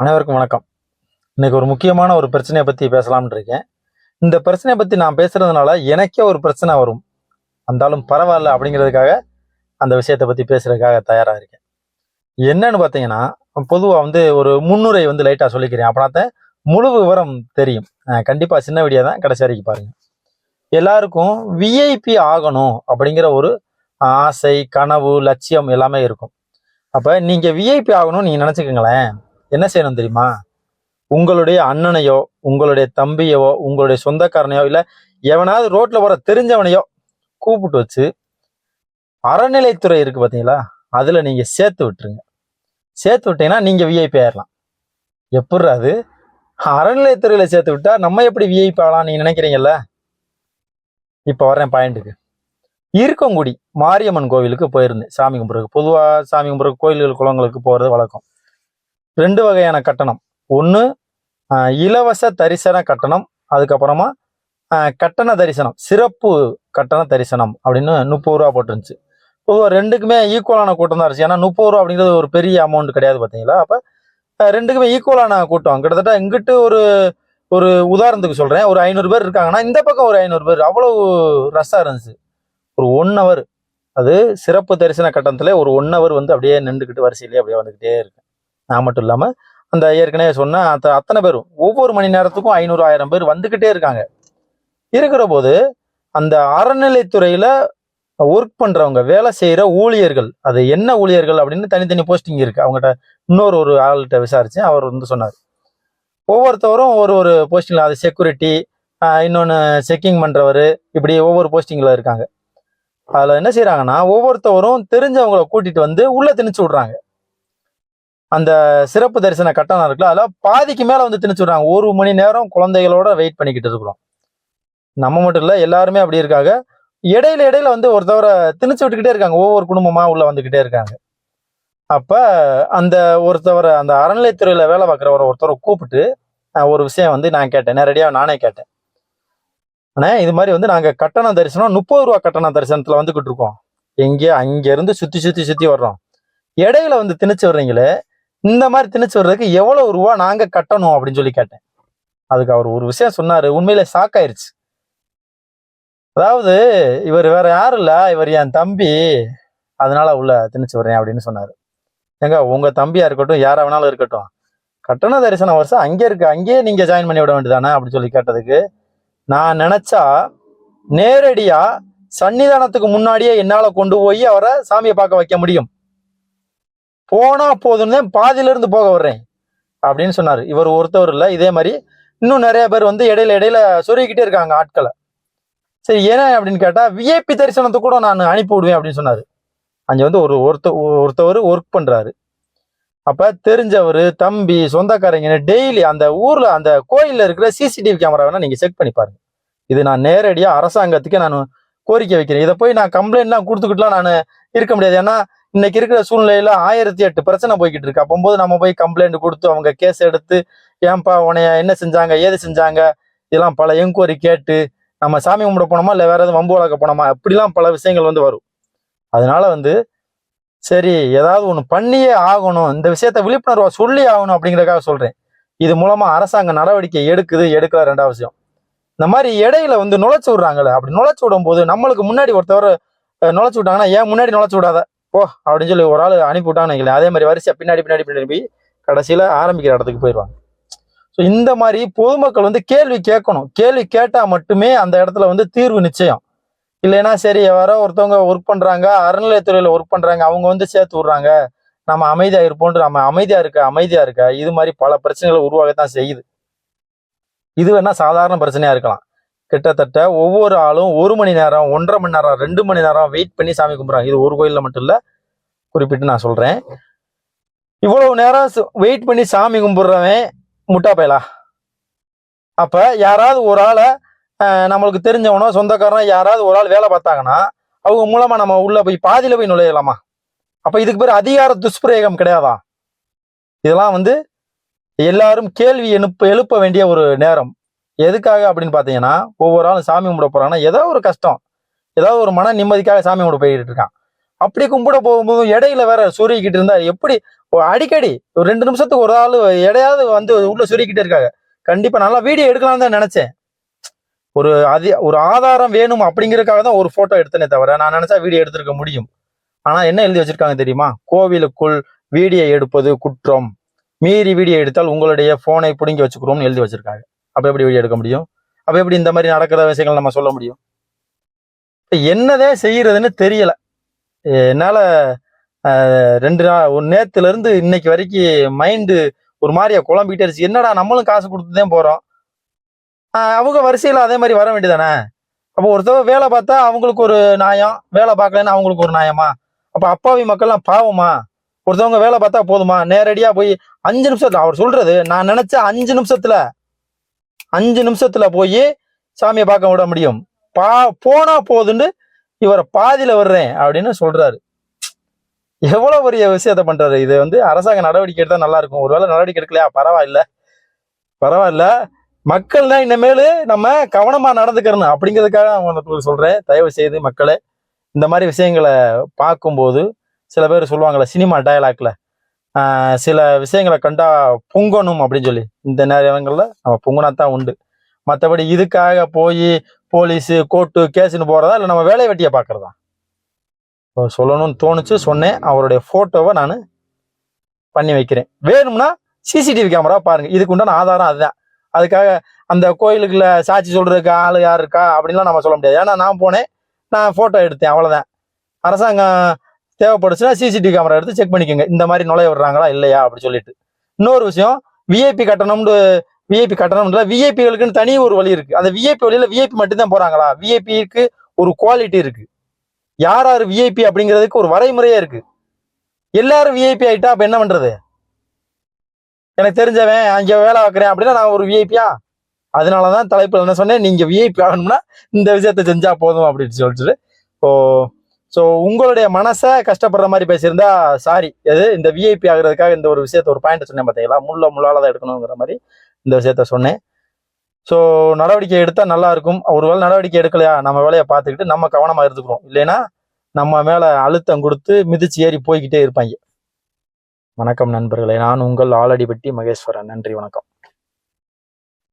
அனைவருக்கும் வணக்கம். இன்னைக்கு ஒரு முக்கியமான ஒரு பிரச்சனையை பற்றி பேசலாம்னு இருக்கேன். இந்த பிரச்சனையை பற்றி நான் பேசுறதுனால எனக்கே ஒரு பிரச்சனை வரும். அந்தாலும் பரவாயில்ல அப்படிங்கிறதுக்காக அந்த விஷயத்தை பற்றி பேசுறதுக்காக தயாராக இருக்கேன். என்னன்னு பார்த்தீங்கன்னா பொதுவாக வந்து ஒரு முன்னுரை வந்து லைட்டாக சொல்லிக்கிறேன். அப்படின்னா தான் முழு விவரம் தெரியும். கண்டிப்பாக சின்ன வீடியோ தான் கடைசி வரைக்கும் பாருங்க. எல்லாருக்கும் விஐபி ஆகணும் அப்படிங்கிற ஒரு ஆசை கனவு லட்சியம் எல்லாமே இருக்கும். அப்போ நீங்கள் விஐபி ஆகணும்னு நீங்கள் நினச்சிக்கோங்களேன். என்ன செய்யணும் தெரியுமா? உங்களுடைய அண்ணனையோ உங்களுடைய தம்பியவோ உங்களுடைய சொந்தக்காரனையோ இல்ல எவனாவது ரோட்ல போகிற தெரிஞ்சவனையோ கூப்பிட்டு வச்சு அறநிலைத்துறை இருக்கு பாத்தீங்களா? அதுல நீங்க சேர்த்து விட்டுருங்க. சேர்த்து விட்டீங்கன்னா நீங்க விஐபி ஆயிடலாம் எப்படி அது? அறநிலைத்துறையில சேர்த்து விட்டா நம்ம எப்படி விஐபி ஆகலாம் நீங்க நினைக்கிறீங்கல்ல? இப்ப வர்றேன் பாயிண்ட்டுக்கு இருக்கங்குடி மாரியம்மன் கோவிலுக்கு போயிருந்தேன். சாமி கும்பிட்றதுக்கு. பொதுவா சாமி கும்பிட்றதுக்கு கோயில்கள் குளங்களுக்கு போறது வழக்கம். ரெண்டு வகையான கட்டணம். ஒன்று இலவச தரிசன கட்டணம் அதுக்கப்புறமா கட்டண தரிசனம் சிறப்பு கட்டண தரிசனம் அப்படின்னு முப்பது ரூபா போட்டுருந்துச்சு. பொதுவாக ரெண்டுக்குமே ஈக்குவலான கூட்டம் தான் இருந்துச்சு. ஏன்னா முப்பது ரூபா அப்படிங்கிறது ஒரு பெரிய அமௌண்ட் கிடையாது பார்த்தீங்களா அப்போ ரெண்டுக்குமே ஈக்குவலான கூட்டம். கிட்டத்தட்ட இங்கிட்டு ஒரு ஒரு உதாரணத்துக்கு சொல்கிறேன் ஒரு ஐநூறு பேர் இருக்காங்கன்னா இந்த பக்கம் ஒரு ஐநூறு பேர். அவ்வளோ ரஷ்ஷாக இருந்துச்சு. ஒரு ஒன் ஹவர் அது சிறப்பு தரிசன கட்டணத்தில் ஒரு ஒன் ஹவர் வந்து அப்படியே நின்றுக்கிட்டு வரிசையிலேயே அப்படியே வந்துக்கிட்டே இருக்கு. நான் மட்டும் இல்லாமல் அந்த ஏற்கனவே சொன்ன அத்தனை பேரும் ஒவ்வொரு மணி நேரத்துக்கும் ஐநூறு ஆயிரம் பேர் வந்துக்கிட்டே இருக்காங்க. இருக்கிற போது அந்த அறநிலைத்துறையில் ஒர்க் பண்ணுறவங்க வேலை செய்கிற ஊழியர்கள் அது என்ன ஊழியர்கள் அப்படின்னு தனித்தனி போஸ்டிங் இருக்குது அவங்ககிட்ட இன்னொரு ஒரு ஆள்கிட்ட விசாரித்தேன் அவர் வந்து சொன்னார். ஒவ்வொருத்தவரும் ஒரு ஒரு போஸ்டிங்கில் அது செக்யூரிட்டி இன்னொன்று செக்கிங் பண்ணுறவர் இப்படி ஒவ்வொரு போஸ்டிங்கில் இருக்காங்க. அதில் என்ன செய்கிறாங்கன்னா ஒவ்வொருத்தவரும் தெரிஞ்சவங்கள கூட்டிகிட்டு வந்து உள்ளே திணிச்சு விட்றாங்க. அந்த சிறப்பு தரிசன கட்டணம் இருக்குல்ல அதெல்லாம் பாதிக்கு மேல வந்து திணிச்சுடுறாங்க ஒரு மணி நேரம் குழந்தைகளோட வெயிட் பண்ணிக்கிட்டு இருக்கிறோம். நம்ம மட்டும் இல்லை எல்லாருமே அப்படி இருக்காங்க. இடையில இடையில வந்து ஒருத்தவரை திணிச்சு விட்டுக்கிட்டே இருக்காங்க. ஒவ்வொரு குடும்பமா உள்ள வந்துகிட்டே இருக்காங்க. அப்ப அந்த ஒருத்தவரை அந்த அறநிலைத்துறையில வேலை பார்க்குறவரை ஒருத்தரை கூப்பிட்டு ஒரு விஷயம் வந்து நான் கேட்டேன். நேரடியாக நானே கேட்டேன். ஆனால் இது மாதிரி வந்து நாங்க கட்டண தரிசனம் முப்பது ரூபா கட்டண தரிசனத்துல வந்துகிட்டு இருக்கோம். எங்கே அங்க இருந்து சுத்தி சுத்தி சுத்தி வர்றோம். இடையில வந்து திணிச்சு வர்றீங்களே இந்த மாதிரி திணிச்சு வர்றதுக்கு எவ்வளவு ரூபா நாங்க கட்டணும் அப்படின்னு சொல்லி கேட்டேன். அதுக்கு அவர் ஒரு விஷயம் சொன்னாரு உண்மையில சாக்காயிருச்சு அதாவது இவர் வேற யாரும் இல்ல இவர் என் தம்பி அதனால உள்ள திணிச்சு வர்றேன் அப்படின்னு சொன்னாரு. ஏங்க உங்க தம்பியா இருக்கட்டும் யாரா வேணாலும் இருக்கட்டும். கட்டண தரிசன வருஷம் அங்கே இருக்கு அங்கேயே நீங்க ஜாயின் பண்ணி விட வேண்டியதானே அப்படின்னு சொல்லி கேட்டதுக்கு நான் நினைச்சா நேரடியா சன்னிதானத்துக்கு முன்னாடியே என்னால கொண்டு போய் அவரை சாமியை பார்க்க வைக்க முடியும். போனா போதும்னு தான் பாதியில இருந்து போக வர்றேன். அப்படின்னு சொன்னார். இவர் ஒருத்தவர் இல்லை. இதே மாதிரி இன்னும் நிறைய பேர் வந்து இடையில இடையில சொருகிக்கிட்டே இருக்காங்க ஆட்களை. சரி ஏன் அப்படின்னு கேட்டா விஐபி தரிசனத்தை கூட நான் அனுப்பி விடுவேன் அப்படின்னு சொன்னார். அங்கே வந்து ஒரு ஒருத்த ஒருத்தவர் ஒர்க் பண்றாரு. அப்ப தெரிஞ்சவர் தம்பி சொந்தக்காரங்க டெய்லி அந்த ஊர்ல அந்த கோயில்ல இருக்கிற சிசிடிவி கேமரா வேணா நீங்க செக் பண்ணி பாருங்க. இது நான் நேரடியாக அரசாங்கத்துக்கு நான் கோரிக்கை வைக்கிறேன். இதை போய் நான் கம்ப்ளைண்ட்லாம் கொடுத்துக்கிட்டுலாம் நான் இருக்க முடியாது. ஏன்னா இன்னைக்கு இருக்கிற சூழ்நிலையில ஆயிரத்தி எட்டு பிரச்சனை போய்கிட்டு இருக்கு. அப்போது நம்ம போய் கம்ப்ளைண்ட் கொடுத்து அவங்க கேஸ் எடுத்து ஏன்பா உனைய என்ன செஞ்சாங்க ஏது செஞ்சாங்க இதெல்லாம் பல என்கொயரி கேட்டு நம்ம சாமி கும்பிட போனோமா இல்லை வேற எதுவும் வம்பு வளர்க்க போனோமா இப்படிலாம் பல விஷயங்கள் வந்து வரும். அதனால வந்து சரி ஏதாவது ஒன்று பண்ணியே ஆகணும். இந்த விஷயத்த விழிப்புணர்வா சொல்லி ஆகணும் அப்படிங்கிறதுக்காக சொல்றேன். இது மூலமா அரசாங்க நடவடிக்கை எடுக்குது எடுக்கல ரெண்டாவது விஷயம். இந்த மாதிரி இடையில வந்து நுழைச்சு விடுறாங்களே அப்படி நுழைச்சு விடும் போது நம்மளுக்கு முன்னாடி ஒருத்தவரை அஹ், நுழைச்சு விட்டாங்கன்னா ஏன் முன்னாடி நுழைச்சு விடாத? போ அப்படின்னு சொல்லி ஒரு ஆள் அனுப்பி விட்டாங்கன்னு அதே மாதிரி வரிசையாக பின்னாடி பின்னாடி பின்னாடி போய் கடைசியில ஆரம்பிக்கிற இடத்துக்கு போயிடுவாங்க. ஸோ இந்த மாதிரி பொதுமக்கள் வந்து கேள்வி கேட்கணும். கேள்வி கேட்டா மட்டுமே அந்த இடத்துல வந்து தீர்வு நிச்சயம். இல்லைன்னா சரி யாரோ ஒருத்தவங்க ஒர்க் பண்றாங்க அறநிலையத்துறையில் ஒர்க் பண்றாங்க அவங்க வந்து சேர்த்து விட்றாங்க. நம்ம அமைதியாக இருப்போன்ற நம்ம அமைதியாக இருக்க அமைதியாக இருக்க இது மாதிரி பல பிரச்சனைகளை உருவாகத்தான் செய்யுது. இது வேணால் சாதாரண பிரச்சனையா இருக்கலாம். கிட்டத்தட்ட ஒவ்வொரு ஆளும் ஒரு மணி நேரம் ஒன்றரை மணி நேரம் ரெண்டு மணி நேரம் வெயிட் பண்ணி சாமி கும்பிட்றாங்க. இது ஒரு கோயிலில் மட்டும் இல்லை குறிப்பிட்டு நான் சொல்கிறேன் இவ்வளவு நேரம் வெயிட் பண்ணி சாமி கும்பிட்றவன் முட்டா பயலா? அப்போ யாராவது ஒரு ஆளை நம்மளுக்கு தெரிஞ்சவனோ சொந்தக்காரனோ யாராவது ஒரு ஆள் வேலை பார்த்தாங்கன்னா அவங்க மூலமாக நம்ம உள்ளே போய் பாதியில் போய் நுழையலாமா? அப்போ இதுக்கு பேர் அதிகார துஷ்பிரயோகம் கிடையாதா? இதெல்லாம் வந்து எல்லாரும் கேள்வி எழுப்ப எழுப்ப வேண்டிய ஒரு நேரம். எதுக்காக அப்படின்னு பார்த்தீங்கன்னா ஒவ்வொரு ஆளும் சாமி கும்பிட போகிறாங்கன்னா ஏதோ ஒரு கஷ்டம். ஏதாவது ஒரு மன நிம்மதிக்காக சாமி கும்பிட போயிட்டு இருக்கான். அப்படி கும்பிட போகும்போது இடையில வேற சுருகிக்கிட்டு இருந்தா எப்படி ஒரு அடிக்கடி ஒரு ரெண்டு நிமிஷத்துக்கு ஒரு ஆள் எடையாவது வந்து உள்ள சுருக்கிட்டே இருக்காங்க. கண்டிப்பா நல்லா வீடியோ எடுக்கலாம்னு தான் நினைச்சேன். ஒரு அது ஒரு ஆதாரம் வேணும் அப்படிங்கிறதுக்காக தான் ஒரு போட்டோ எடுத்தனே தவிர நான் நினைச்சா வீடியோ எடுத்திருக்க முடியும். ஆனா என்ன எழுதி வச்சிருக்காங்க தெரியுமா? கோவிலுக்குள் வீடியோ எடுப்பது குற்றம். மீறி வீடியோ எடுத்தால் உங்களுடைய போனை பிடுங்கி வச்சுக்கிறோம்னு எழுதி வச்சிருக்காங்க. அப்போ எப்படி வீடியோ எடுக்க முடியும்? அப்போ எப்படி இந்த மாதிரி நடக்கிற விஷயங்கள் நம்ம சொல்ல முடியும்? இப்போ என்னதே செய்கிறதுன்னு தெரியலை. என்னால் ரெண்டு நாள் ஒரு நேத்துல இருந்து இன்னைக்கு வரைக்கும் மைண்டு ஒரு மாதிரியா குழம்பிக்கிட்டே இருந்துச்சு. என்னடா நம்மளும் காசு கொடுத்துதான் போகிறோம் அவங்க வரிசையில் அதே மாதிரி வர வேண்டியதானே அப்போ ஒருத்தவங்க வேலை பார்த்தா அவங்களுக்கு ஒரு நியாயம் வேலை பார்க்கலன்னா அவங்களுக்கு ஒரு நியாயமா? அப்போ அப்பாவி மக்கள்லாம் பாவமா? ஒருத்தவங்க வேலை பார்த்தா போதுமா? நேரடியாக போய் அஞ்சு நிமிஷத்தில் அவர் சொல்கிறது நான் நினச்ச அஞ்சு நிமிஷத்தில் அஞ்சு நிமிஷத்துல போய் சாமியை பார்க்க விட முடியும். பா போனா போதுன்னு இவரை பாதியில வர்றேன் அப்படின்னு சொல்றாரு. எவ்வளவு பெரிய விஷயத்த பண்றாரு? இது வந்து அரசாங்க நடவடிக்கை எடுத்தா நல்லா இருக்கும். ஒருவேளை நடவடிக்கை எடுக்கலையா? பரவாயில்ல. பரவாயில்ல. மக்கள்னா இனிமேல் நம்ம கவனமா நடந்துக்கிறணும் அப்படிங்கிறதுக்காக அவங்க சொல்றேன். தயவு செய்து மக்களே இந்த மாதிரி விஷயங்களை பார்க்கும்போது சில பேர் சொல்லுவாங்கள்ல சினிமா டயலாக்ல சில விஷயங்களை கண்டா பொங்கணும் அப்படின்னு சொல்லி. இந்த நேரங்களில் நம்ம பொங்குனா தான் உண்டு. மற்றபடி இதுக்காக போய் போலீஸு கோர்ட்டு கேஸுன்னு போகிறதா இல்லை நம்ம வேலை வெட்டியை பார்க்குறதா? சொல்லணும்னு தோணுச்சு சொன்னேன். அவருடைய ஃபோட்டோவை நான் பண்ணி வைக்கிறேன். வேணும்னா சிசிடிவி கேமரா பாருங்கள் இதுக்கு உண்டான ஆதாரம் அதுதான். அதுக்காக அந்த கோயிலுக்குள்ள சாட்சி சொல்கிறதுக்கு ஆள் யார் இருக்கா? அப்படின்லாம் நம்ம சொல்ல முடியாது. ஏன்னா நான் போனேன். நான் ஃபோட்டோ எடுத்தேன். அவ்வளோதான் அரசாங்கம் தேவைப்படுச்சுன்னா சிசிடிவி கேமரா எடுத்து செக் பண்ணிக்கோங்க இந்த மாதிரி நுழைய விடுறாங்களா இல்லையா அப்படி சொல்லிட்டு இன்னொரு விஷயம் விஐபி கட்டணம்னு விஐபி கட்டணம்ல விஐபிகளுக்குன்னு தனி ஒரு வழி இருக்கு அந்த விஐபி வழியில விஐபி மட்டும்தான் போறாங்களா விஐபிக்கு ஒரு குவாலிட்டி இருக்கு யார் யார் விஐபி அப்படிங்கிறதுக்கு ஒரு வரைமுறையே இருக்கு எல்லாரும் விஐபி ஆயிட்டா அப்ப என்ன பண்றது எனக்கு தெரிஞ்சவன் அங்க வேலை பார்க்குறேன் அப்படின்னா நான் ஒரு விஐபியா அதனாலதான் தலைப்பில் என்ன சொன்னேன் நீங்க விஐபி ஆகணும்னா இந்த விஷயத்த செஞ்சா போதும் அப்படின்னு சொல்லிட்டு ஓ ஸோ உங்களுடைய மனசை கஷ்டப்படுற மாதிரி பேசியிருந்தா சாரி எது? இந்த விஐபி ஆகுறதுக்காக இந்த ஒரு விஷயத்த ஒரு பாயிண்ட் சொன்னேன் பார்த்தீங்களா முள்ள முள்ளால தான் எடுக்கணுங்கிற மாதிரி இந்த விஷயத்த சொன்னேன். ஸோ நடவடிக்கை எடுத்தால் நல்லா இருக்கும். ஒருவேளை நடவடிக்கை எடுக்கலையா? நம்ம வேலையை பார்த்துக்கிட்டு நம்ம கவனமாக இருந்துக்கிறோம். இல்லைன்னா நம்ம மேலே அழுத்தம் கொடுத்து மிதிச்சு ஏறி போய்கிட்டே இருப்பாங்க. வணக்கம் நண்பர்களே. நான் உங்கள் ஆலடிப்பட்டி மகேஸ்வரன். நன்றி வணக்கம்.